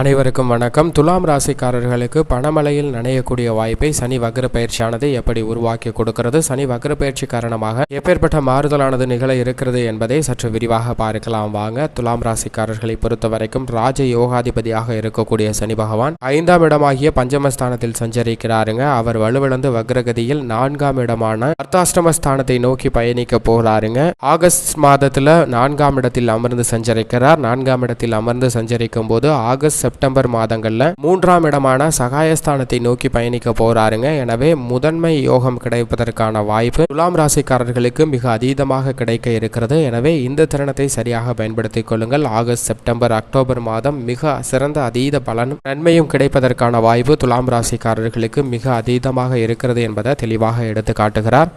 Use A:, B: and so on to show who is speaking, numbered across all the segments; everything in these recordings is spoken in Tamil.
A: அனைவருக்கும் வணக்கம். துலாம் ராசிக்காரர்களுக்கு பணமழையில் நனையக்கூடிய வாய்ப்பை சனி வக்ர பயிற்சியானது எப்படி உருவாக்கி கொடுக்கிறது? சனி வக்ர பயிற்சி காரணமாக எப்பேற்பட்ட மாறுதலானது நிகழ இருக்கிறது என்பதை சற்று விரிவாக பார்க்கலாம். வாங்க துலாம் ராசிக்காரர்களை பொறுத்த வரைக்கும் ராஜ யோகாதிபதியாக இருக்கக்கூடிய சனி பகவான் ஐந்தாம் இடமாகிய பஞ்சமஸ்தானத்தில் சஞ்சரிக்கிறாருங்க. அவர் வலுவிழந்து வக்ரகதியில் நான்காம் இடமான அர்த்தாஷ்டமஸ்தானத்தை நோக்கி பயணிக்க போகிறாருங்க. ஆகஸ்ட் மாதத்துல நான்காம் இடத்தில் அமர்ந்து சஞ்சரிக்கிறார். நான்காம் இடத்தில் அமர்ந்து சஞ்சரிக்கும் போது ஆகஸ்ட் செப்டம்பர் மாதங்களில் மூன்றாம் இடமான சகாயஸ்தானத்தை நோக்கி பயணிக்க போறாருங்க. எனவே முதன்மை யோகம் கிடைப்பதற்கான வாய்ப்பு துலாம் ராசிக்காரர்களுக்கு மிக அதீதமாக கிடைக்க இருக்கிறது. எனவே இந்த தருணத்தை சரியாக பயன்படுத்திக் கொள்ளுங்கள். ஆகஸ்ட் செப்டம்பர் அக்டோபர் மாதம் மிக சிறந்த அதீத பலனும் நன்மையும் கிடைப்பதற்கான வாய்ப்பு துலாம் ராசிக்காரர்களுக்கு மிக அதீதமாக இருக்கிறது என்பதை தெளிவாக எடுத்து காட்டுகிறார்.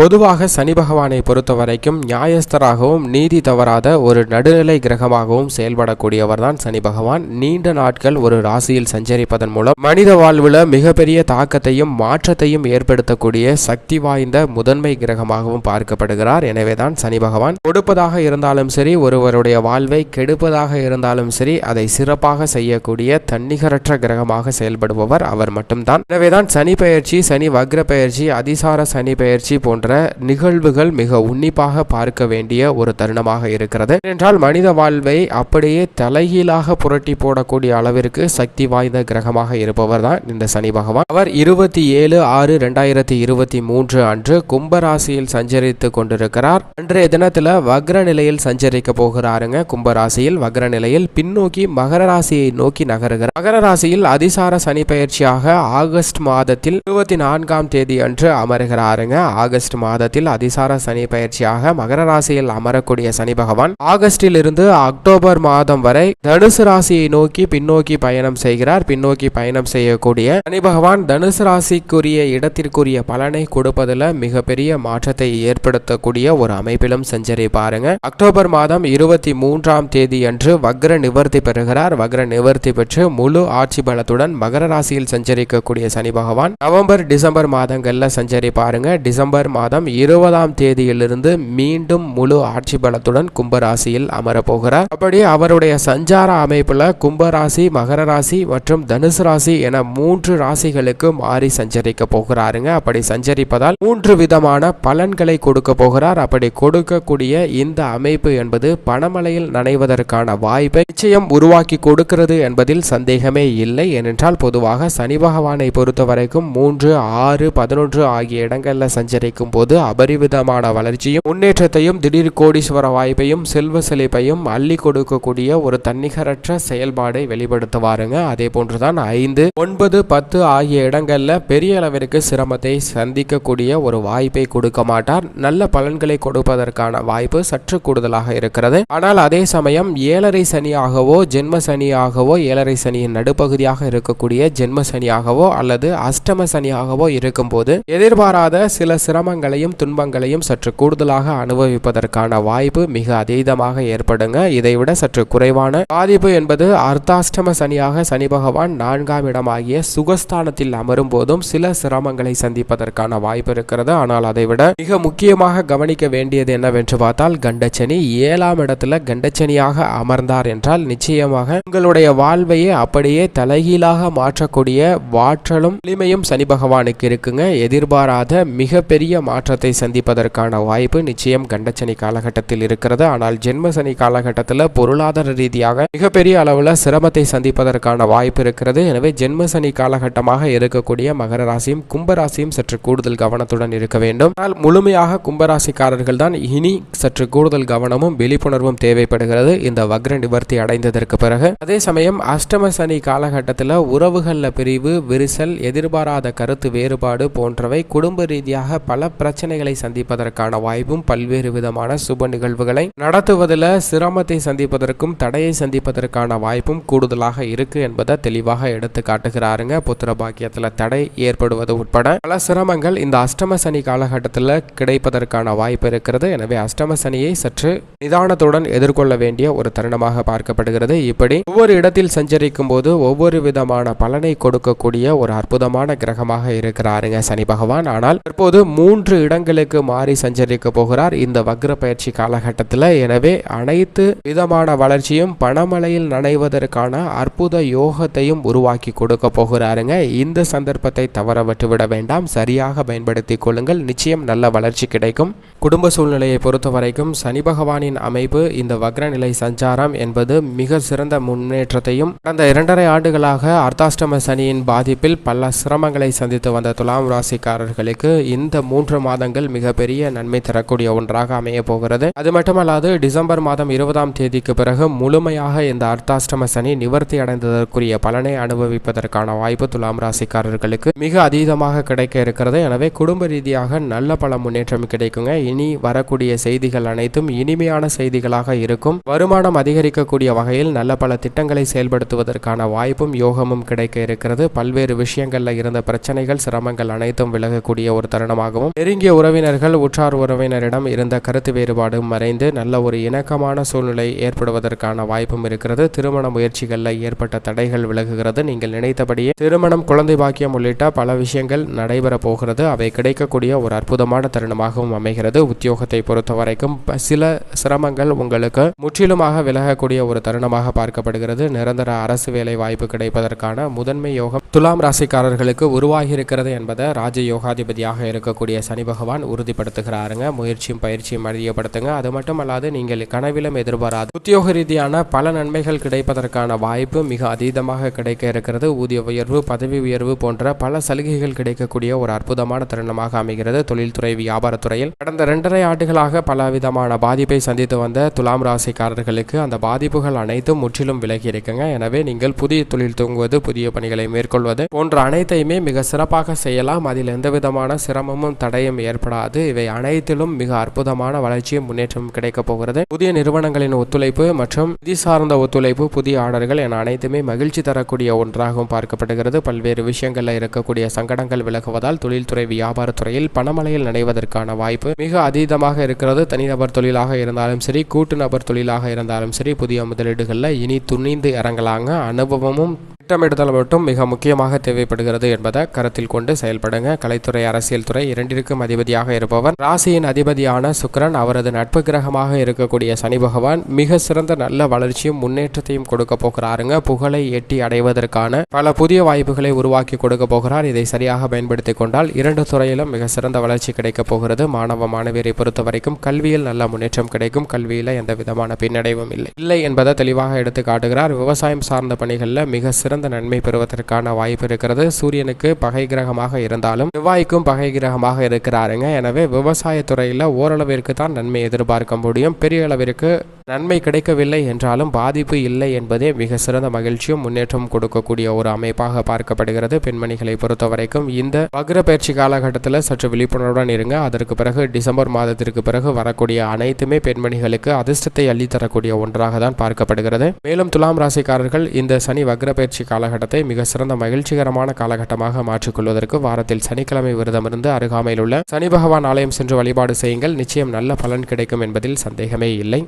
A: பொதுவாக சனி பகவானை பொறுத்த வரைக்கும் நியாயஸ்தராகவும் நீதி தவறாத ஒரு நடுநிலை கிரகமாகவும் செயல்படக்கூடியவர் தான் சனி பகவான். நீண்ட நாட்கள் ஒரு ராசியில் சஞ்சரிப்பதன் மூலம் மனித வாழ்வில் மிகப்பெரிய தாக்கத்தையும் மாற்றத்தையும் ஏற்படுத்தக்கூடிய சக்தி வாய்ந்த முதன்மை கிரகமாகவும் பார்க்கப்படுகிறார். எனவேதான் சனி பகவான் கொடுப்பதாக இருந்தாலும் சரி ஒருவருடைய வாழ்வை கெடுப்பதாக இருந்தாலும் சரி அதை சிறப்பாக செய்யக்கூடிய தன்னிகரற்ற கிரகமாக செயல்படுபவர் அவர் மட்டும்தான். எனவேதான் சனி பயிற்சி சனி வக்ர பயிற்சி அதிசார சனி பயிற்சி போன்ற நிகழ்வுகள் மிக உன்னிப்பாக பார்க்க வேண்டிய ஒரு தருணமாக இருக்கிறது. என்றால் மனித வாழ்வை அப்படியே தலைகீழாக புரட்டி போடக்கூடிய அளவிற்கு சக்தி வாய்ந்த கிரகமாக இருப்பவர் தான் இந்த சனி பகவான். அவர் இருபத்தி ஏழு ஆறு ரெண்டாயிரத்தி இருபத்தி மூன்று அன்று கும்பராசியில் சஞ்சரித்து கொண்டிருக்கிறார். அன்றைய தினத்துல வக்ர நிலையில் சஞ்சரிக்க போகிறாருங்க. கும்பராசியில் வக்ர நிலையில் பின்னோக்கி மகர ராசியை நோக்கி நகருகிறார். மகர ராசியில் அதிசார சனி பயிற்சியாக ஆகஸ்ட் மாதத்தில் இருபத்தி நான்காம் தேதி அன்று அமருகிறாருங்க. ஆகஸ்ட் மாதத்தில் அதிசார சனி பயிற்சியாக மகர ராசியில் அமரக்கூடிய சனி பகவான் ஆகஸ்டில் இருந்து அக்டோபர் மாதம் வரை தனுசு ராசியை நோக்கி பின்னோக்கி பயணம் செய்கிறார். பின்னோக்கி பயணம் செய்யக்கூடிய சனி பகவான் தனுசு ராசிக்குரிய இடத்திற்குரிய பலனை கொடுப்பதில் மிகப்பெரிய மாற்றத்தை ஏற்படுத்தக்கூடிய ஒரு அமைப்பிலும் செஞ்சரி பாருங்க. அக்டோபர் மாதம் இருபத்தி மூன்றாம் தேதி அன்று வக்ர நிவர்த்தி பெறுகிறார். வக்ர நிவர்த்தி பெற்று முழு ஆட்சி பலத்துடன் மகர ராசியில் சஞ்சரிக்கக்கூடிய சனி பகவான் நவம்பர் டிசம்பர் மாதங்கள்ல சஞ்சரி பாருங்க. டிசம்பர் மாதம் இருபதாம் தேதியிலிருந்து மீண்டும் முழு ஆட்சி பலத்துடன் கும்பராசியில் அமரப்போகிறார். அப்படி அவருடைய சஞ்சார அமைப்புல கும்பராசி மகர ராசி மற்றும் தனுசு ராசி என மூன்று ராசிகளுக்கு மாறி சஞ்சரிக்க போகிறாருங்க. அப்படி சஞ்சரிப்பதால் மூன்று விதமான பலன்களை கொடுக்க போகிறார். அப்படி கொடுக்கக்கூடிய இந்த அமைப்பு என்பது பணமழையில் நனைவதற்கான வாய்ப்பை நிச்சயம் உருவாக்கி கொடுக்கிறது என்பதில் சந்தேகமே இல்லை. ஏனென்றால் பொதுவாக சனி பகவானை பொறுத்த வரைக்கும் மூன்று ஆறு பதினொன்று ஆகிய இடங்களில் சஞ்சரிக்கும் போது அபரிவிதமான வளர்ச்சியும் முன்னேற்றத்தையும் திடீர் கோடீஸ்வர வாய்ப்பையும் செல்வ செழிப்பையும் அள்ளி கொடுக்கக்கூடிய ஒரு தன்னிகரற்ற செயல்பாடை வெளிப்படுத்துவாருங்க. அதே போன்றுதான் ஐந்து ஒன்பது பத்து ஆகிய இடங்கள்ல பெரிய அளவிற்கு சிரமத்தை சந்திக்கக்கூடிய ஒரு வாய்ப்பை கொடுக்க மாட்டார். நல்ல பலன்களை கொடுப்பதற்கான வாய்ப்பு சற்று கூடுதலாக இருக்கிறது. ஆனால் அதே சமயம் ஏழரை சனியாகவோ ஜென்ம சனியாகவோ ஏழரை சனியின் நடுப்பகுதியாக இருக்கக்கூடிய ஜென்ம சனியாகவோ அல்லது அஷ்டம சனியாகவோ இருக்கும்போது எதிர்பாராத சில சிரமங்கள் சிரமங்களையும் துன்பங்களையும் சற்று கூடுதலாக அனுபவிப்பதற்கான வாய்ப்பு மிக அதீதமாக ஏற்படுங்க. இதைவிட சற்று குறைவான பாதிப்பு என்பது அர்த்தாஷ்டம சனியாக சனி பகவான் நான்காம் இடமாகிய சுகஸ்தானத்தில் அமரும் போதும் சில சிரமங்களை சந்திப்பதற்கான வாய்ப்பு இருக்கிறது. ஆனால் அதைவிட மிக முக்கியமாக கவனிக்க வேண்டியது என்னவென்று பார்த்தால் கண்டச்சனி ஏழாம் இடத்துல கண்டச்சனியாக அமர்ந்தார் என்றால் நிச்சயமாக உங்களுடைய வாழ்வையே அப்படியே தலைகீழாக மாற்றக்கூடிய வாற்றலும் எளிமையும் சனி பகவானுக்கு இருக்குங்க. எதிர்பாராத மிகப்பெரிய மாற்றத்தை சந்திப்பதற்கான வாய்ப்பு நிச்சயம் கண்டச்சனி காலகட்டத்தில் இருக்கிறது. ஆனால் ஜென்ம சனி காலகட்டத்தில் பொருளாதார ரீதியாக மிகப்பெரிய அளவில் சிரமத்தை சந்திப்பதற்கான வாய்ப்பு இருக்கிறது. எனவே ஜென்மசனி காலகட்டமாக இருக்கக்கூடிய மகர ராசியும் கும்பராசியும் சற்று கூடுதல் கவனத்துடன் இருக்க வேண்டும். ஆனால் முழுமையாக கும்பராசிக்காரர்கள் தான் இனி சற்று கூடுதல் கவனமும் விழிப்புணர்வும் தேவைப்படுகிறது. இந்த வக்ர நிவர்த்தி அடைந்ததற்கு பிறகு அதே சமயம் அஷ்டம சனி காலகட்டத்தில் உறவுகளில் பிரிவு விரிசல் எதிர்பாராத கருத்து வேறுபாடு போன்றவை குடும்ப ரீதியாக பல பிரச்சனைகளை சந்திப்பதற்கான வாய்ப்பும் பல்வேறு விதமான சுப நிகழ்வுகளை நடத்துவதில் சிரமத்தை சந்திப்பதற்கும் தடையை சந்திப்பதற்கான வாய்ப்பும் கூடுதலாக இருக்கு என்பதை தெளிவாக எடுத்து காட்டுகிறாருங்க. புத்திர பாக்கியத்தில் தடை ஏற்படுவது உட்பட பல சிரமங்கள் இந்த அஷ்டம சனி காலகட்டத்தில் கிடைப்பதற்கான வாய்ப்பு இருக்கிறது. எனவே அஷ்டம சனியை சற்று நிதானத்துடன் எதிர்கொள்ள வேண்டிய ஒரு தருணமாக பார்க்கப்படுகிறது. இப்படி ஒவ்வொரு இடத்தில் சஞ்சரிக்கும் போது ஒவ்வொரு விதமான பலனை கொடுக்கக்கூடிய ஒரு அற்புதமான கிரகமாக இருக்கிறாருங்க சனி பகவான். ஆனால் தற்போது மூன்று மூன்று இடங்களுக்கு மாறி சஞ்சரிக்க போகிறார். இந்த வக்ர பயிற்சி காலகட்டத்தில் எனவே அனைத்து விதமான வளர்ச்சியும் பணமழையில் நனைவதற்கான அற்புத யோகத்தையும் உருவாக்கி கொடுக்க போகிறாருங்க. இந்த சந்தர்ப்பத்தை தவற விட்டுவிட வேண்டாம். சரியாக பயன்படுத்தி கொள்ளுங்கள். நிச்சயம் நல்ல வளர்ச்சி கிடைக்கும். குடும்ப சூழ்நிலையை பொறுத்த வரைக்கும் சனி பகவானின் அமைப்பு இந்த வக்ரநிலை சஞ்சாரம் என்பது மிக சிறந்த முன்னேற்றத்தையும் கடந்த இரண்டரை ஆண்டுகளாக அர்த்தாஷ்டம சனியின் பாதிப்பில் பல சிரமங்களை சந்தித்து வந்த துலாம் ராசிக்காரர்களுக்கு இந்த மூன்று மாதங்கள் மிகப்பெரிய நன்மை தரக்கூடிய ஒன்றாக அமைய போகிறது. அது மட்டுமல்லாது டிசம்பர் மாதம் இருபதாம் தேதிக்கு பிறகு முழுமையாக இந்த அர்த்தாஷ்டம சனி நிவர்த்தி அடைந்ததற்குரிய பலனை அனுபவிப்பதற்கான வாய்ப்பு துலாம் ராசிக்காரர்களுக்கு மிக அதீதமாக கிடைக்க இருக்கிறது. எனவே குடும்ப ரீதியாக நல்ல பல முன்னேற்றம் கிடைக்குங்க. இனி வரக்கூடிய செய்திகள் அனைத்தும் இனிமையான செய்திகளாக இருக்கும். வருமானம் அதிகரிக்கக்கூடிய வகையில் நல்ல பல திட்டங்களை செயல்படுத்துவதற்கான வாய்ப்பும் யோகமும் கிடைக்க இருக்கிறது. பல்வேறு விஷயங்கள்ல இருந்த பிரச்சனைகள் சிரமங்கள் அனைத்தும் விலகக்கூடிய ஒரு தருணமாகவும் நெருங்கிய உறவினர்கள் உற்றார் உறவினரிடம் இருந்த கருத்து வேறுபாடு மறைந்து நல்ல ஒரு இணக்கமான சூழ்நிலை ஏற்படுவதற்கான வாய்ப்பும் இருக்கிறது. திருமண முயற்சிகளில் ஏற்பட்ட தடைகள் விலகுகிறது. நீங்கள் நினைத்தபடியே திருமணம் குழந்தை பாக்கியம் உள்ளிட்ட பல விஷயங்கள் நடைபெற போகிறது. அவை கிடைக்கக்கூடிய ஒரு அற்புதமான தருணமாகவும் அமைகிறது. உத்தியோகத்தை பொறுத்த வரைக்கும் சில சிரமங்கள் உங்களுக்கு முற்றிலுமாக விலகக்கூடிய ஒரு தருணமாக பார்க்கப்படுகிறது. நிரந்தர அரசு வேலை வாய்ப்பு கிடைப்பதற்கான முதன்மை யோகம் துலாம் ராசிக்காரர்களுக்கு உருவாகி இருக்கிறது என்பதை ராஜ யோகாதிபதியாக இருக்கக்கூடிய சனி பகவான் உறுதிப்படுத்துகிறாருங்க. முயற்சியும் பயிற்சியும் அதிகப்படுத்துங்க அது மட்டுமல்லாது நீங்கள் கனவிலும் எதிர்பாராது உத்தியோக ரீதியான பல நன்மைகள் கிடைப்பதற்கான வாய்ப்பு மிக அதீதமாக கிடைக்க இருக்கிறது. ஊதிய உயர்வு பதவி உயர்வு போன்ற பல சலுகைகள் கிடைக்கக்கூடிய ஒரு அற்புதமான தருணமாக அமைகிறது. தொழில்துறை வியாபாரத்துறையில் கடந்த இரண்டரை ஆண்டுகளாக பலவிதமான பாதிப்பை சந்தித்து வந்த துலாம் ராசிக்காரர்களுக்கு அந்த பாதிப்புகள் அனைத்தும் முற்றிலும் விலகி இருக்குங்க. எனவே நீங்கள் புதிய தொழில் தூங்குவது புதிய பணிகளை மேற்கொள்வது போன்ற அனைத்தையுமே மிக சிறப்பாக செய்யலாம். அதில் எந்த விதமான சிரமமும் தடையும் ஏற்படாது. இவை அனைத்திலும் மிக அற்புதமான வளர்ச்சியும் முன்னேற்றமும் கிடைக்கப் போகிறது. புதிய நிறுவனங்களின் ஒத்துழைப்பு மற்றும் நிதி சார்ந்த ஒத்துழைப்பு புதிய ஆர்டர்கள் என அனைத்துமே மகிழ்ச்சி தரக்கூடிய ஒன்றாகவும் பார்க்கப்படுகிறது. பல்வேறு விஷயங்களில் இருக்கக்கூடிய சங்கடங்கள் விலகுவதால் தொழில்துறை வியாபாரத்துறையில் பணமழையில் நடைவதற்கான வாய்ப்பு மிக அதீதமாக இருக்கிறது. தனிநபர் தொழிலாக இருந்தாலும் சரி கூட்டு நபர் தொழிலாக இருந்தாலும் சரி புதிய முதலீடுகளில் இனி துணிந்து இறங்கலாங்க. அனுபவமும் திட்டமிடுதல் மட்டும் மிக முக்கியமாக தேவைப்படுகிறது என்பதை கருத்தில் கொண்டு செயல்படுங்க. கலைத்துறை அரசியல் துறை இரண்டிற்கும் அதிபதியாக இருப்பவர். ராசியின் அதிபதியான சுக்கிரன் அவரது நட்பு கிரகமாக இருக்கக்கூடிய சனி பகவான் மிக சிறந்த நல்ல வளர்ச்சியும் முன்னேற்றத்தையும் கொடுக்க போகிறாருங்க. புகழை எட்டி அடைவதற்கான பல புதிய வாய்ப்புகளை உருவாக்கி கொடுக்க போகிறார். இதை சரியாக பயன்படுத்திக் கொண்டால் இரண்டு துறையிலும் மிக சிறந்த வளர்ச்சி கிடைக்கப் போகிறது. மாணவ மாணவியரை பொறுத்த வரைக்கும் கல்வியில் நல்ல முன்னேற்றம் கிடைக்கும். கல்வியில் எந்த விதமான பின்னடைவும் இல்லை. இல்லை என்பதை தெளிவாக எடுத்து காட்டுகிறார். விவசாயம் சார்ந்த பணிகளில் மிக சிறந்த நன்மை பெறுவதற்கான வாய்ப்பு இருக்கிறது. சூரியனுக்கு பகை கிரகமாக இருந்தாலும் செவ்வாய்க்கும் பகை கிரகமாக இருக்கிறாருங்க. எனவே விவசாயத்துறையில் ஓரளவிற்கு தான் நன்மை எதிர்பார்க்க முடியும். பெரிய அளவிற்கு நன்மை கிடைக்கவில்லை என்றாலும் பாதிப்பு இல்லை என்பதே மிக சிறந்த மகிழ்ச்சியும் முன்னேற்றம் கொடுக்கக்கூடிய ஒரு அமைப்பாக பார்க்கப்படுகிறது. பெண்மணிகளை பொறுத்த வரைக்கும் இந்த வக்ர பயிற்சி காலகட்டத்தில் சற்று விழிப்புணர்வுடன் இருங்க. அதற்கு பிறகு டிசம்பர் மாதத்திற்கு பிறகு வரக்கூடிய அனைத்துமே பெண்மணிகளுக்கு அதிர்ஷ்டத்தை அள்ளித்தரக்கூடிய ஒன்றாக தான் பார்க்கப்படுகிறது. மேலும் துலாம் ராசிக்காரர்கள் இந்த சனி வக்ர பயிற்சி காலகட்டத்தை மிக சிறந்த மகிழ்ச்சிகரமான காலகட்டமாக மாற்றிக்கொள்வதற்கு வாரத்தில் சனிக்கிழமை விரதமிருந்து அருகாமையில் உள்ள சனி பகவான் ஆலயம் சென்று வழிபாடு செய்யுங்கள். நிச்சயம் நல்ல பலன் கிடைக்கும் என்பதில் சந்தேகமே இல்லை.